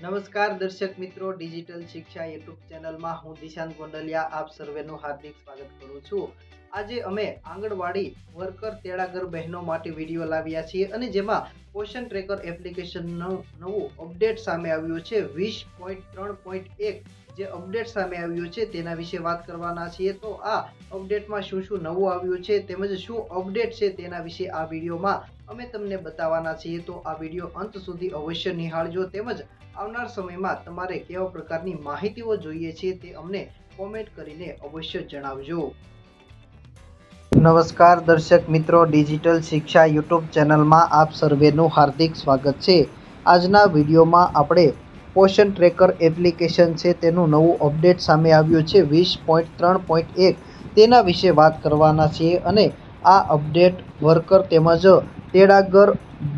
નમસ્કાર દર્શક મિત્રો, ડિજિટલ શિક્ષા યુટ્યુબ ચેનલમાં હું દિશાંત ગોંડલિયા આપ સર્વેનું હાર્દિક સ્વાગત કરું છું. આજે અમે આંગણવાડી વર્કર તેડાગર બહેનો માટે વીડિયો લાવ્યા છીએ અને જેમાં પોષણ ટ્રેકર એપ્લિકેશનનું નવું અપડેટ સામે આવ્યું છે. વીસ પોઈન્ટ ત્રણ પોઈન્ટ એક જે અપડેટ સામે આવ્યું છે તેના વિશે વાત કરવાના છીએ. તો આ અપડેટમાં શું શું નવું આવ્યું છે તેમજ શું અપડેટ છે તેના વિશે આ વિડીયોમાં અમે તમને બતાવવાના છીએ. તો આ વીડિયો અંત સુધી અવશ્ય નિહાળજો તેમજ આવનાર સમયમાં તમારે કેવા પ્રકારની માહિતીઓ જોઈએ છે તે અમને કોમેન્ટ કરીને અવશ્ય જણાવજો. નમસ્કાર દર્શક મિત્રો, ડિજિટલ શિક્ષા યુટ્યુબ ચેનલમાં આપ સર્વેનું હાર્દિક સ્વાગત છે. આજના વિડીયોમાં આપણે પોષણ ટ્રેકર એપ્લિકેશન છે, તેનું નવું અપડેટ સામે આવ્યું છે, વીસ પોઈન્ટ ત્રણ પોઈન્ટ એક. તેના વિશે વાત કરવાના છીએ અને આ અપડેટ વર્કર તેમજ તેડાગર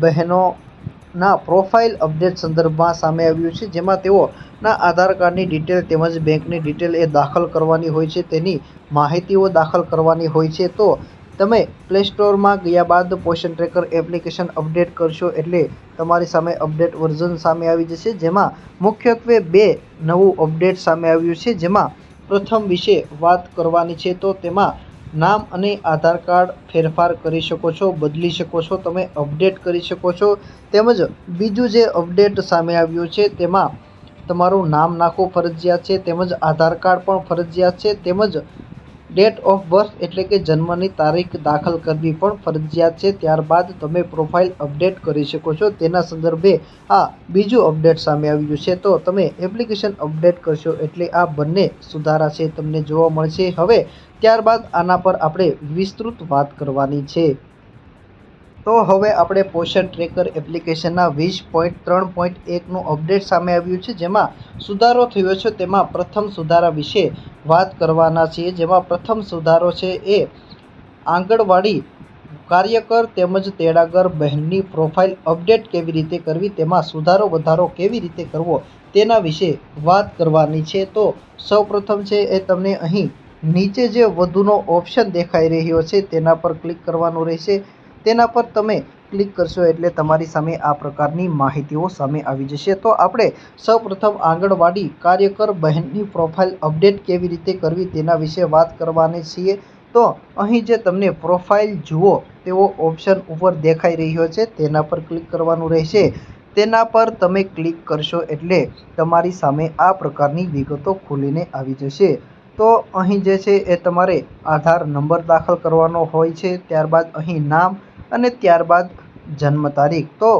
બહેનોના પ્રોફાઇલ અપડેટ સંદર્ભમાં સામે આવ્યું છે, જેમાં તેઓના આધાર કાર્ડની ડિટેલ તેમજ બેંકની ડિટેલ એ દાખલ કરવાની હોય છે, તેની માહિતીઓ દાખલ કરવાની હોય છે. તો તમે પ્લે સ્ટોરમાં ગયા બાદ પોશન ટ્રેકર એપ્લિકેશન અપડેટ કરશો એટલે તમારી સામે અપડેટ વર્ઝન સામે આવી જશે, જેમાં મુખ્યત્વે બે નવું અપડેટ સામે આવ્યું છે, જેમાં પ્રથમ વિશે વાત કરવાની છે, તો તેમાં નામ અને આધાર કાર્ડ ફેરફાર કરી શકો છો, બદલી શકો છો, તમે અપડેટ કરી શકો છો. તેમજ બીજું જે અપડેટ સામે આવ્યું છે, તેમાં તમારું નામ નાખવું ફરજિયાત છે, તેમજ આધાર કાર્ડ પણ ફરજિયાત છે, તેમજ ડેટ ઓફ બર્થ એટલે કે જન્મની તારીખ દાખલ કરવી પણ ફરજિયાત છે. ત્યારબાદ તમે પ્રોફાઇલ અપડેટ કરી શકો છો. તેના સંદર્ભે આ બીજું અપડેટ સામે આવ્યું છે. તો તમે એપ્લિકેશન અપડેટ કરશો એટલે આ બંને સુધારા છે. તમને જોવા મળશે. હવે ત્યારબાદ આના પર આપણે વિસ્તૃત વાત કરવાની છે. તો હવે આપણે પોષણ ટ્રેકર એપ્લિકેશનના વીસ પોઈન્ટ ત્રણ પોઈન્ટ એકનું અપડેટ સામે આવ્યું છે, જેમાં સુધારો થયો છે. તેમાં પ્રથમ સુધારા વિશે વાત કરવાના છીએ. જેમાં પ્રથમ સુધારો છે એ આંગણવાડી કાર્યકર તેમજ તેડાગર બહેનની પ્રોફાઇલ અપડેટ કેવી રીતે કરવી, તેમાં સુધારો વધારો કેવી રીતે કરવો, તેના વિશે વાત કરવાની છે. તો સૌપ્રથમ છે એ તમને અહીં નીચે જે વધુનો ઓપ્શન દેખાઈ રહ્યો છે, તેના પર ક્લિક કરવાનું રહેશે. તેના પર તમે ક્લિક કરશો એટલે તમારી સામે આ પ્રકારની માહિતીઓ સામે આવી જશે. તો આપણે સૌપ્રથમ આંગણવાડી કાર્યકર બહેનની પ્રોફાઇલ અપડેટ કેવી રીતે કરવી તેના વિશે વાત કરવાની છીએ. તો અહીં જે તમને પ્રોફાઇલ જુઓ, તેવો ઓપ્શન ઉપર દેખાઈ રહ્યો છે. તેના પર ક્લિક કરવાનું રહેશે. તેના પર તમે ક્લિક કરશો એટલે તમારી સામે આ પ્રકારની વિગતો ખુલીને આવી જશે. તો અહીં જે છે, એ તમારે આધાર નંબર દાખલ કરવાનો હોય છે. ત્યારબાદ અહીં નામ અને ત્યારબાદ જન્મ તારીખ. તો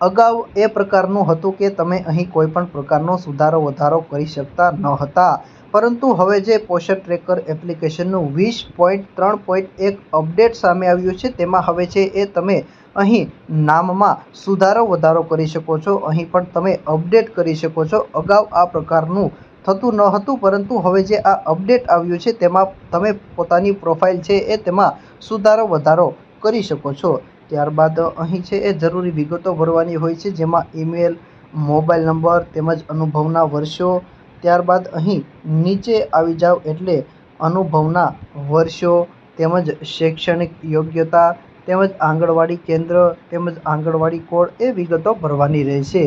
અગાઉ એ પ્રકારનું હતું કે તમે અહીં કોઈ પણ પ્રકારનો સુધારો વધારો કરી શકતા ન હતા. પરંતુ હવે જે પોષણ ટ્રેકર એપ્લિકેશનનું વીસ પોઈન્ટ ત્રણ પોઈન્ટ એક અપડેટ સામે આવ્યું છે, તેમાં હવે છે એ તમે અહીં નામમાં સુધારો વધારો કરી શકો છો. અહીં પણ તમે અપડેટ કરી શકો છો. અગાઉ આ પ્રકારનું થતું ન હતું, પરંતુ હવે જે આ અપડેટ આવ્યું છે, તેમાં તમે પોતાની પ્રોફાઇલ છે એ તેમાં સુધારો વધારો કરી શકો છો. ત્યારબાદ અહીં છે એ જરૂરી વિગતો ભરવાની હોય છે, જેમાં ઈમેલ મોબાઈલ નંબર તેમજ અનુભવના વર્ષો. ત્યારબાદ અહીં નીચે આવી જાવ એટલે અનુભવના વર્ષો તેમજ શૈક્ષણિક યોગ્યતા તેમજ આંગણવાડી કેન્દ્ર તેમજ આંગણવાડી કોડ એ વિગતો ભરવાની રહેશે.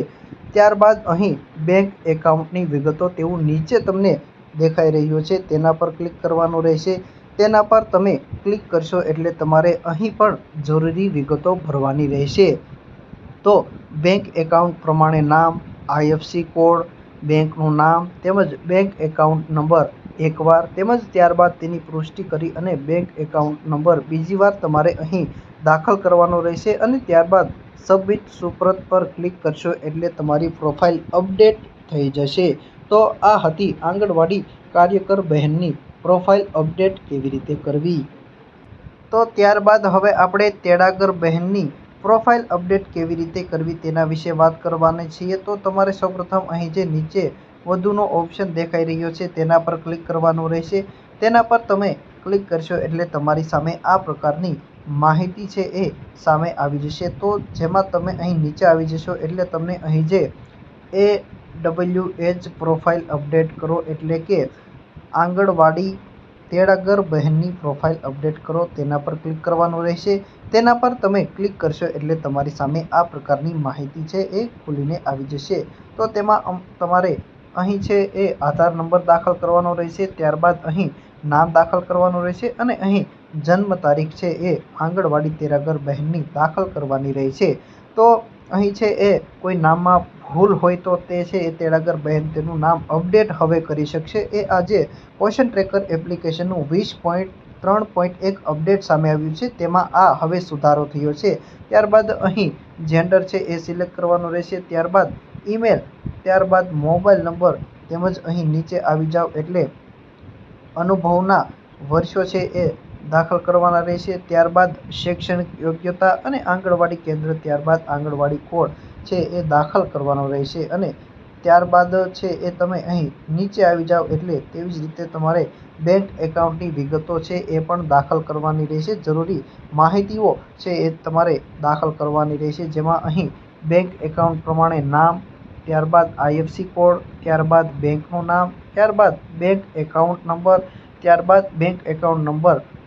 ત્યારબાદ અહીં બેંક એકાઉન્ટની વિગતો તેવું નીચે તમને દેખાઈ રહ્યું છે, તેના પર ક્લિક કરવાનું રહેશે. તેના પર તમે ક્લિક કરશો એટલે તમારે અહીં પણ જરૂરી વિગતો ભરવાની રહેશે. તો બેંક એકાઉન્ટ પ્રમાણે નામ આઈએફસી કોડ બેંકનું નામ, તેમજ બેંક એકાઉન્ટ નંબર એકવાર, તેમજ ત્યારબાદ તેની પુષ્ટિ કરી અને બેંક એકાઉન્ટ નંબર બીજી વાર તમારે અહીં દાખલ કરવાનો રહેશે અને ત્યારબાદ સબમિટ સુપ્રત પર ક્લિક કરશો એટલે તમારી પ્રોફાઇલ અપડેટ થઈ જશે. તો આ હતી આંગણવાડી કાર્યકર બહેનની પ્રોફાઇલ અપડેટ કેવી રીતે કરવી? તો ત્યારબાદ હવે આપણે તેડાગર બહેનની પ્રોફાઇલ અપડેટ કેવી રીતે કરવી તેના વિશે વાત કરવાની છીએ. તો તમારે સૌપ્રથમ અહીં જે નીચે વધુનો ઓપ્શન દેખાઈ રહ્યો છે તેના પર ક્લિક કરવાનું રહેશે. તેના પર તમે ક્લિક કરશો એટલે તમારી સામે આ પ્રકારની માહિતી છે એ સામે આવી જશે. તો જેમાં તમે અહીં નીચે આવી જશો એટલે તમને અહીં જે એ ડબલ્યુ એચ પ્રોફાઇલ અપડેટ કરો એટલે કે આંગણવાડી તેડાગર બહેનની પ્રોફાઇલ અપડેટ કરો. તેના પર ક્લિક કરવાનું રહેશે. તેના પર તમે ક્લિક કરશો એટલે તમારી સામે આ પ્રકારની માહિતી છે એ ખુલીને આવી જશે. તો તેમાં તમારે અહીં છે એ આધાર નંબર દાખલ કરવાનો રહેશે. ત્યારબાદ અહીં નામ દાખલ કરવાનું રહેશે અને અહીં જન્મ તારીખ છે એ આંગણવાડી તેરાગર બહેનની દાખલ કરવાની રહેશે. તો અહીં છે એ, કોઈ નામમાં ભૂલ હોય તો તે છે એ તેડાગર બહેન તેનું નામ અપડેટ હવે કરી શકશે. એ આજે ક્વેશ્ચન ટ્રેકર એપ્લિકેશનનું વીસ પોઈન્ટ ત્રણ પોઈન્ટ એક અપડેટ સામે આવ્યું છે. તેમાં આ હવે સુધારો થયો છે. ત્યારબાદ અહીં જેન્ડર છે એ સિલેક્ટ કરવાનું રહેશે. ત્યારબાદ ઈમેલ, ત્યારબાદ મોબાઈલ નંબર તેમજ અહીં નીચે આવી જાઓ એટલે અનુભવના વર્ષો છે એ દાખલ કરવાના રહેશે. ત્યારબાદ શૈક્ષણિક યોગ્યતા અને આંગણવાડી કેન્દ્ર, ત્યારબાદ આંગણવાડી કોડ છે એ દાખલ કરવાનો રહેશે અને ત્યારબાદ છે એ તમે અહીં નીચે આવી જાઓ એટલે તેવી જ રીતે તમારે બેંક એકાઉન્ટની વિગતો છે એ પણ દાખલ કરવાની રહેશે. જરૂરી માહિતીઓ છે એ તમારે દાખલ કરવાની રહેશે. જેમાં અહીં બેંક એકાઉન્ટ પ્રમાણે નામ, ત્યારબાદ આઈએફસી કોડ, ત્યારબાદ બેંકનું નામ, ત્યારબાદ બેંક એકાઉન્ટ નંબર, ત્યારબાદ બેંક એકાઉન્ટ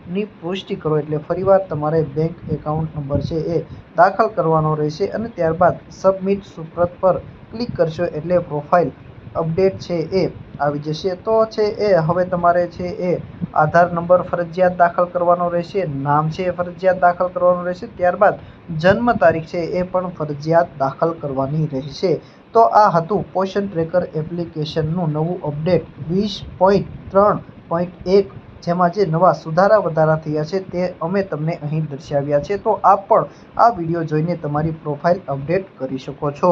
નંબરની પુષ્ટિ કરો એટલે ફરીવાર તમારે બેંક એકાઉન્ટ નંબર છે એ દાખલ કરવાનો રહેશે અને ત્યારબાદ સબમિટ સુપ્રત પર ક્લિક કરશો એટલે પ્રોફાઇલ અપડેટ છે એ આવી જશે. તો છે એ હવે તમારે છે એ આધાર નંબર ફરજિયાત દાખલ કરવાનો રહેશે, નામ છે એ ફરજિયાત દાખલ કરવાનું રહેશે, ત્યારબાદ જન્મ તારીખ છે એ પણ ફરજિયાત દાખલ કરવાની રહેશે. તો આ હતું પોષણ ટ્રેકર એપ્લિકેશનનું નવું અપડેટ વીસ પોઈન્ટ ત્રણ પોઈન્ટ એક જેમાં જે નવા સુધારા વધારા થયા છે તે અમે તમને અહીં દર્શાવ્યા છે. તો આપ પણ આ વીડિયો જોઈને તમારી પ્રોફાઇલ અપડેટ કરી શકો છો.